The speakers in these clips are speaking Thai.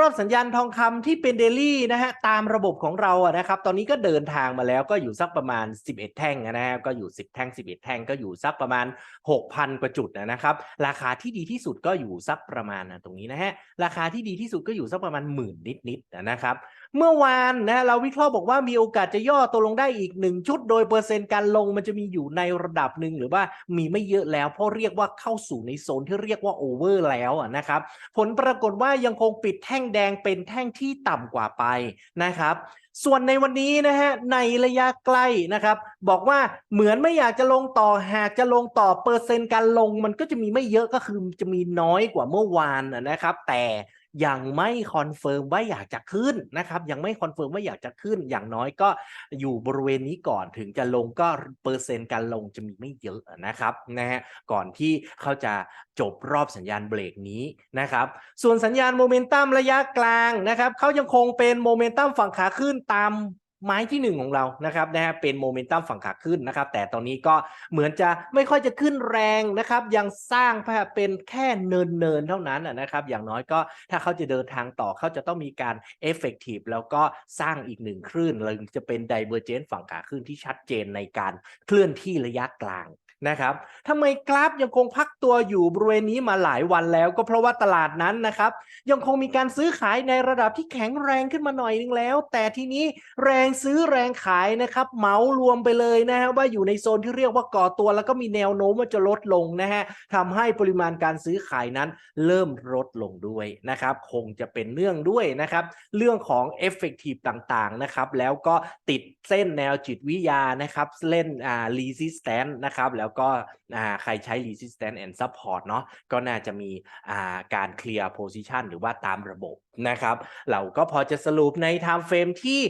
รอบสัญญาณทองคำที่เป็นเดลี่นะฮะตามระบบของเราอะนะครับ ตอนนี้ก็เดินทางมาแล้วก็อยู่สักประมาณ 11 แท่งนะฮะก็อยู่ 10 แท่ง 11 แท่งก็อยู่สักประมาณ 6,000 กว่าจุดนะครับ ราคาที่ดีที่สุดก็อยู่สักประมาณนะตรงนี้นะฮะราคาที่ดีที่สุดก็อยู่สักประมาณหมื่นนิดๆนะครับเมื่อวานนะเราวิเคราะห์บอกว่ามีโอกาสจะย่อตัวลงได้อีกหนึ่งชุด โดยเปอร์เซ็นต์การลงมันจะมีอยู่ในระดับหนึ่งหรือว่ามีไม่เยอะแล้วเพราะเรียกว่าเข้าสู่ในโซนที่เรียกว่าโอเวอร์แล้วนะครับ ผลปรากฏว่ายังคงปิดแท่งแดงเป็นแท่งที่ต่ำกว่าไปนะครับส่วนในวันนี้นะฮะในระยะใกล้นะครับ บอกว่าเหมือนไม่อยากจะลงต่อหากจะลงต่อเปอร์เซ็นต์การลง มันก็จะมีไม่เยอะก็คือจะมีน้อยกว่าเมื่อวานนะครับ แต่ ยังไม่คอนเฟิร์มว่าอยากจะขึ้นนะครับ ยังไม่คอนเฟิร์มว่าอยากจะขึ้น อย่างน้อยก็อยู่บริเวณนี้ก่อนถึงจะลงก็เปอร์เซ็นต์การลงจะมีไม่เยอะนะครับนะฮะก่อนที่เขาจะจบรอบสัญญาณเบรกนี้นะครับ ส่วนสัญญาณโมเมนตัมระยะกลางนะครับเขายังคงเป็นโมเมนตัมฝั่งขาขึ้นตาม ไม้ที่หนึ่งของเรานะครับนะฮะเป็นโมเมนตัมฝั่งขาขึ้นนะครับ แต่ตอนนี้ก็เหมือนจะไม่ค่อยจะขึ้นแรงนะครับ ยังสร้างแค่เป็นแค่เนินเนินๆเท่านั้นนะนะครับ อย่างน้อยก็ถ้าเขาจะเดินทางต่อเขาจะต้องมีการเอฟเฟกตีฟแล้วก็สร้างอีกหนึ่งคลื่นเลยจะเป็นไดเวอร์เจนฝั่งขาขึ้นที่ชัดเจนในการเคลื่อนที่ระยะกลาง นะครับทำไมกราฟยังคงพักตัวอยู่บริเวณนี้มาหลายวันแล้วก็เพราะว่าตลาดนั้นนะครับ ยังคงมีการซื้อขายในระดับที่แข็งแรงขึ้นมาหน่อยนึงแล้ว แต่ทีนี้แรงซื้อแรงขายนะครับเหมารวมไปเลยนะฮะว่าอยู่ในโซนที่เรียกว่าก่อตัวแล้วก็มีแนวโน้มว่าจะลดลงนะฮะทำให้ปริมาณการซื้อขายนั้นเริ่มลดลงด้วยนะครับ คงจะเป็นเนื่องด้วยนะครับ เรื่องของ effective ต่างๆนะครับ แล้วก็ติดเส้นแนวจิตวิทยานะครับเล่นอ่า resistance นะครับแล้วแล้วก็ใครใช้ resistance and support เนาะก็น่าจะมีาการ clear position หรือว่าตามระบบนะครับ เราก็พอจะสรุปใน time frame ที่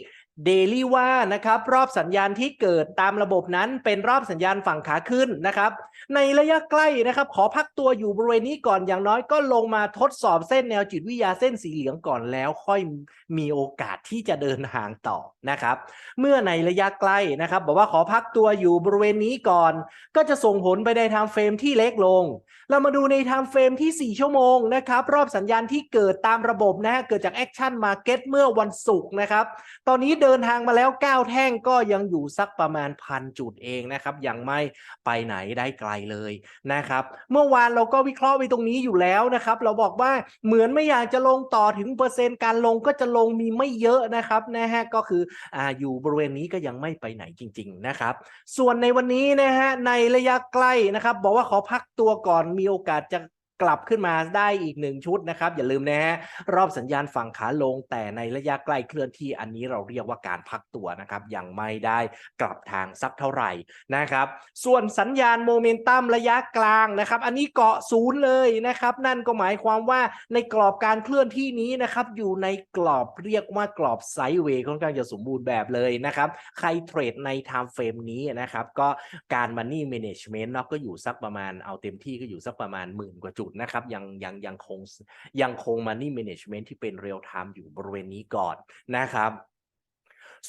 Daily ว่านะครับรอบสัญญาณที่เกิดตามระบบนั้นเป็นรอบสัญญาณฝั่งขาขึ้นนะครับ ในระยะใกล้นะครับ ขอพักตัวอยู่บริเวณนี้ก่อนอย่างน้อยก็ลงมาทดสอบเส้นแนวจิตวิทยาเส้นสีเหลืองก่อนแล้วค่อยมีโอกาสที่จะเดินทางต่อนะครับ เมื่อในระยะใกล้นะครับ บอกว่าขอพักตัวอยู่บริเวณนี้ก่อน ก็จะส่งผลไปในไทม์เฟรมที่เล็กลง เรามาดูในไทม์เฟรมที่ 4 ชั่วโมงนะครับ รอบสัญญาณที่เกิดตามระบบนะฮะเกิดจากแอคชั่นมาเก็ตเมื่อวันศุกร์นะครับ ตอนนี้เดินทางมาแล้ว 9 แท่งก็ยังอยู่สักประมาณพันจุดเองนะครับ ยังไม่ไปไหนได้ไกลเลยนะครับ เมื่อวานเราก็วิเคราะห์ไปตรงนี้อยู่แล้วนะครับ เราบอกว่าเหมือนไม่อยากจะลงต่อถึงเปอร์เซ็นต์การลงก็จะลงมีไม่เยอะนะครับนะฮะก็คืออ่าอยู่บริเวณนี้ก็ยังไม่ไปไหนจริง ๆนะครับ ส่วนในวันนี้นะฮะในระยะใกล้นะครับ บอกว่าขอพักตัวก่อนมีโอกาสจะ กลับขึ้นมาได้อีกหนึ่งชุดนะครับ อย่าลืมนะฮะรอบสัญญาณฝั่งขาลง แต่ในระยะใกล้เคลื่อนที่อันนี้เราเรียกว่าการพักตัวนะครับ ยังไม่ได้กลับทางสักเท่าไหร่นะครับ ส่วนสัญญาณโมเมนตัมระยะกลางนะครับ อันนี้เกาะศูนย์เลยนะครับ นั่นก็หมายความว่าในกรอบการเคลื่อนที่นี้นะครับอยู่ในกรอบเรียกว่ากรอบไซด์เวย์ค่อนข้างจะสมบูรณ์แบบเลยนะครับ ใครเทรดใน time frame นี้นะครับ ก็การ money management เนาะก็อยู่สักประมาณเอาเต็มที่ก็อยู่สักประมาณหมื่นกว่าจุดนะครับยังยังยังคงยังคง money management ที่เป็น real time อยู่บริเวณนี้ก่อนนะครับ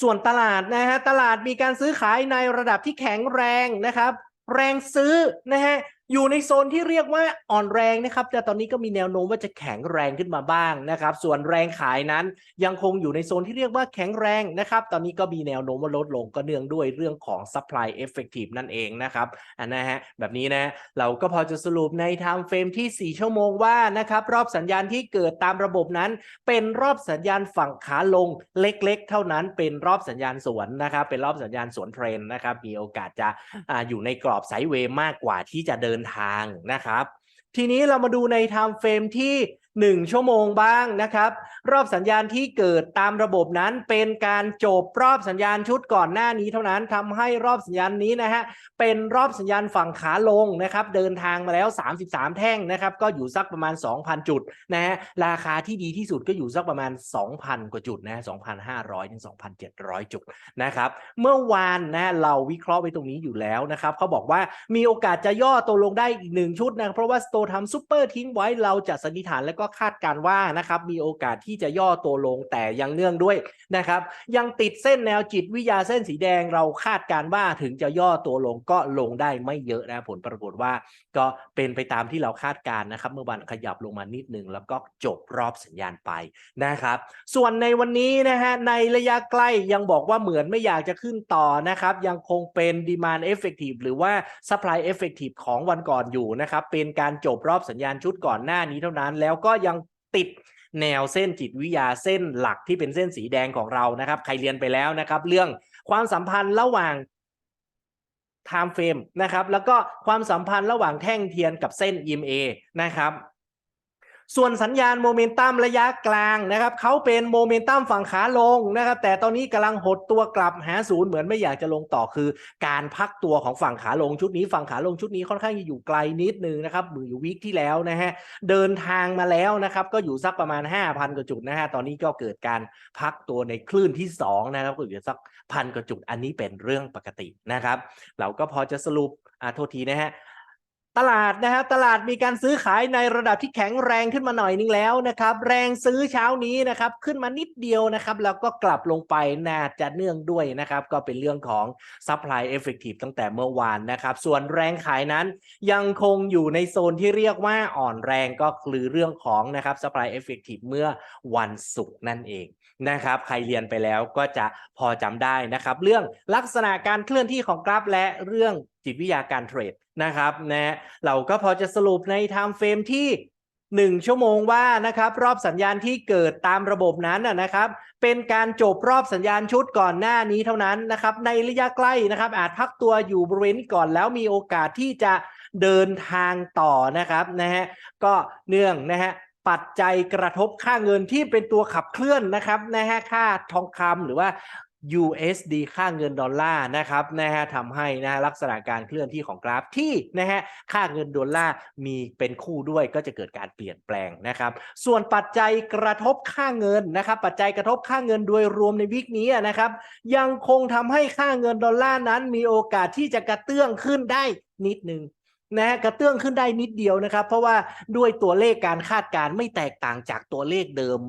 ส่วนตลาดนะฮะตลาดมีการซื้อขายในระดับที่แข็งแรงนะครับ แรงซื้อนะฮะ อยู่ในโซนที่เรียกว่าอ่อนแรงนะครับ แต่ตอนนี้ก็มีแนวโน้มว่าจะแข็งแรงขึ้นมาบ้างนะครับ ส่วนแรงขายนั้นยังคงอยู่ในโซนที่เรียกว่าแข็งแรงนะครับ ตอนนี้ก็มีแนวโน้มว่าลดลงก็เนื่องด้วยเรื่องของ supply effective นั่นเองนะครับอันนะฮะแบบนี้นะเราก็พอจะสรุปใน time frame ที่ 4 ชั่วโมงว่านะครับรอบสัญญาณที่เกิดตามระบบนั้น เป็นรอบสัญญาณฝั่งขาลงเล็ก ๆ เท่านั้นเป็นรอบสัญญาณสวนนะครับเป็นรอบสัญญาณสวนเทรนด์นะครับมีโอกาสจะออยู่ในกรอบไซด์เวย์มากกว่าที่จะเดินทางนะครับ ทีนี้เรามาดูในไทม์เฟรมที่ 1 ชั่วโมงบ้างนะครับ รอบสัญญาณที่เกิดตามระบบนั้นเป็นการจบรอบสัญญาณชุดก่อนหน้านี้เท่านั้นทำให้รอบสัญญาณนี้นะฮะเป็นรอบสัญญาณฝั่งขาลงนะครับ เดินทางมาแล้ว 33 แท่งนะครับ ก็อยู่สักประมาณ 2,000 จุดนะฮะราคาที่ดีที่สุดก็อยู่สักประมาณ 2,000 กว่าจุดนะ2,500ถึง2,700 จุดนะครับ เมื่อวานนะเราวิเคราะห์ไปตรงนี้อยู่แล้วนะครับเขาบอกว่ามีโอกาสจะย่อตัวลงได้อีกหนึ่งชุดนะเพราะว่าสโตทำซูเปอร์ทิ้งไว้เราจะสันนิษฐานและก็คาดการว่านะครับมีโอกาสที่จะย่อตัวลงแต่ยังเนื่องด้วยนะครับ ยังติดเส้นแนวจิตวิทยาเส้นสีแดงเราคาดการว่าถึงจะย่อตัวลงก็ลงได้ไม่เยอะนะผลปรากฏว่าก็เป็นไปตามที่เราคาดการนะครับ เมื่อวันขยับลงมานิดนึงแล้วก็จบรอบสัญญาณไปนะครับ ส่วนในวันนี้นะฮะในระยะใกล้ยังบอกว่าเหมือนไม่อยากจะขึ้นต่อนะครับ ยังคงเป็น demand effective หรือว่า supply effective ของวันก่อนอยู่นะครับ เป็นการจบรอบสัญญาณชุดก่อนหน้านี้เท่านั้น แล้วก็ยังติดแนวเส้นจิตวิทยาเส้นหลักที่เป็นเส้นสีแดงของเรานะครับ ใครเรียนไปแล้วนะครับ เรื่องความสัมพันธ์ระหว่าง time frame นะครับ แล้วก็ความสัมพันธ์ระหว่างแท่งเทียนกับเส้น EMA นะครับ ส่วนสัญญาณโมเมนตัมระยะกลางนะครับเขาเป็นโมเมนตัมฝั่งขาลงนะครับแต่ตอนนี้กำลังหดตัวกลับหาศูนย์เหมือนไม่อยากจะลงต่อคือ การพักตัวของฝั่งขาลงชุดนี้ฝั่งขาลงชุดนี้ค่อนข้างจะอยู่ไกลนิดนึงนะครับมืออยู่วิกที่แล้วนะฮะเดินทางมาแล้วนะครับก็อยู่สักประมาณ 5,000กว่าจุดนะฮะตอนนี้ก็เกิดการพักตัวในคลื่นที่สองนะครับก็อยู่สักพันกว่าจุดอันนี้เป็นเรื่องปกตินะครับ เราก็พอจะสรุปอ่าโทษทีนะฮะ ตลาดนะครับตลาดมีการซื้อขายในระดับที่แข็งแรงขึ้นมาหน่อยนึงแล้วนะครับ แรงซื้อเช้านี้นะครับ ขึ้นมานิดเดียวนะครับ แล้วก็กลับลงไปน่าจะเนื่องด้วยนะครับ ก็เป็นเรื่องของ supply effective ตั้งแต่เมื่อวานนะครับ ส่วนแรงขายนั้นยังคงอยู่ในโซนที่เรียกว่าอ่อนแรงก็คือเรื่องของนะครับ supply effective เมื่อวันศุกร์นั่นเองนะครับใครเรียนไปแล้วก็จะพอจำได้นะครับ เรื่องลักษณะการเคลื่อนที่ของกราฟและเรื่อง จิตวิทยาการเทรดนะครับนะเราก็พอจะสรุปในไทม์เฟรมที่ 1 ชั่วโมงว่านะครับรอบสัญญาณที่เกิดตามระบบนั้นนะครับ เป็นการจบรอบสัญญาณชุดก่อนหน้านี้เท่านั้นนะครับ ในระยะใกล้นะครับ อาจพักตัวอยู่บริเวณก่อนแล้วมีโอกาสที่จะเดินทางต่อนะครับนะฮะก็เนื่องนะฮะปัจจัยกระทบค่าเงินที่เป็นตัวขับเคลื่อนนะครับนะฮะค่าทองคำหรือว่า USD ค่าเงินดอลลาร์นะครับนะฮะทำให้นะฮะลักษณะการเคลื่อนที่ของกราฟที่นะฮะค่าเงินดอลลาร์มีเป็นคู่ด้วยก็จะเกิดการเปลี่ยนแปลงนะครับ ส่วนปัจจัยกระทบค่าเงินนะครับปัจจัยกระทบค่าเงินโดยรวมในวิกนี้นะครับ ยังคงทำให้ค่าเงินดอลลาร์นั้นมีโอกาสที่จะกระเตื้องขึ้นได้นิดนึงนะฮะกระเตื้องขึ้นได้นิดเดียวนะครับ เพราะว่าด้วยตัวเลขการคาดการณ์ไม่แตกต่างจากตัวเลขเดิม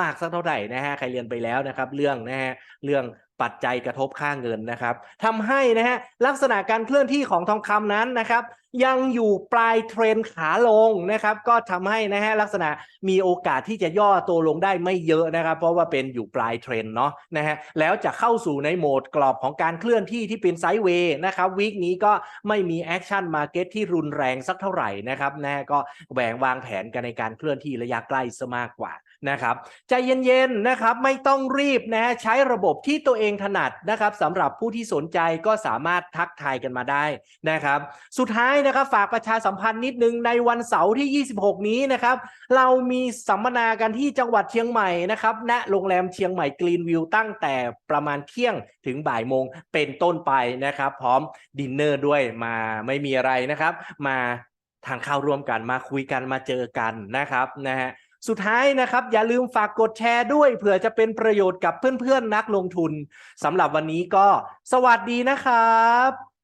มากสักเท่าไหร่นะฮะใครเรียนไปแล้วนะครับเรื่องนะฮะเรื่องปัจจัยกระทบค่าเงินนะครับทำให้นะฮะลักษณะการเคลื่อนที่ของทองคำนั้นนะครับยังอยู่ปลายเทรนขาลงนะครับ ก็ทำให้นะฮะลักษณะมีโอกาสที่จะย่อตัวลงได้ไม่เยอะนะครับ เพราะว่าเป็นอยู่ปลายเทรนเนาะนะฮะแล้วจะเข้าสู่ในโหมดกรอบของการเคลื่อนที่ที่เป็นไซด์เวย์นะครับวีคนี้ก็ไม่มีแอคชั่นมาเก็ตที่รุนแรงสักเท่าไหร่นะครับนะฮะก็แหวงวางแผนกันในการเคลื่อนที่ระยะใกล้ซะมากกว่านะครับใจเย็นๆนะครับไม่ต้องรีบนะฮะใช้ระบบที่ตัวเองถนัดนะครับสำหรับผู้ที่สนใจก็สามารถทักทายกันมาได้นะครับ สุดท้ายนะครับฝากประชาสัมพันธ์นิดนึงในวันเสาร์ที่ 26 นี้นะครับ เรามีสัมมนากันที่จังหวัดเชียงใหม่นะครับณโรงแรมเชียงใหม่กรีนวิวตั้งแต่ประมาณเที่ยงถึงบ่ายโมงเป็นต้นไปนะครับ พร้อมดินเนอร์ด้วยมาไม่มีอะไรนะครับ มาทานข้าวร่วมกันมาคุยกันมาเจอกันนะครับนะฮะสุดท้ายนะครับ อย่าลืมฝากกดแชร์ด้วยเผื่อจะเป็นประโยชน์กับเพื่อนๆนักลงทุนสำหรับวันนี้ก็สวัสดีนะครับ